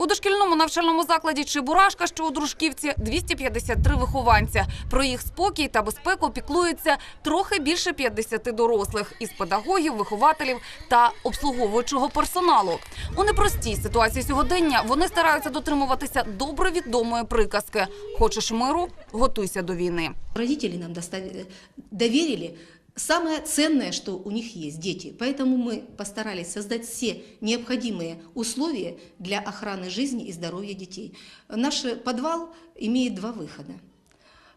У дошкільному навчальному закладі Чебурашка, що у Дружківці, 253 вихованця. Про їх спокій та безпеку піклується трохи більше 50 дорослих із педагогів, вихователів та обслуговуючого персоналу. У непростій ситуації сьогодення вони стараються дотримуватися добре відомої приказки: хочеш миру, готуйся до війни. Родители нам доверили самое ценное, что у них есть, дети. Поэтому мы постарались создать все необходимые условия для охраны жизни и здоровья детей. Наш подвал имеет два выхода.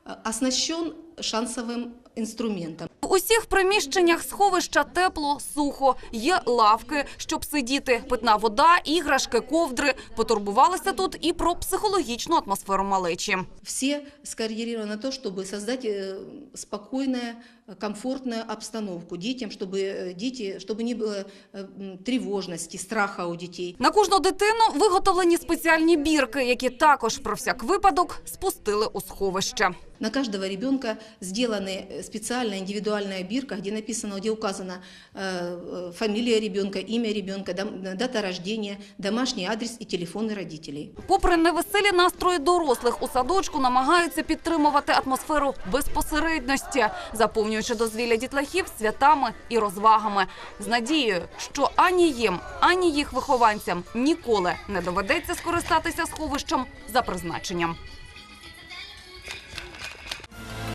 Э, Оснащен шансовым инструментом. В усіх приміщеннях сховища тепло, сухо, є лавки, щоб сидіти, питна вода, іграшки, ковдри. Потурбувалися тут і про психологічну атмосферу малечі. Все скоррелированы на то, чтобы создать э, спокойную, э, комфортную обстановку детям, чтобы, э, дети, чтобы не было э, м, тревожности, страха у детей. На кожну дитину виготовлені спеціальні бірки, які також про всяк випадок спустили у сховище. На каждого ребенка сделаны э, специальная индивидуальная бирка, где написано, где указана э, э, фамилия ребенка, имя ребенка, дам- дата рождения, домашний адрес и телефоны родителей. Попри невеселі настрої дорослих у садочку, намагаються підтримувати атмосферу безпосередності, заповнюючи дозвілля дітлахів святами і розвагами, з надією, що ані їм, ані їх вихованцям ніколи не доведеться скористатися сховищем за призначенням.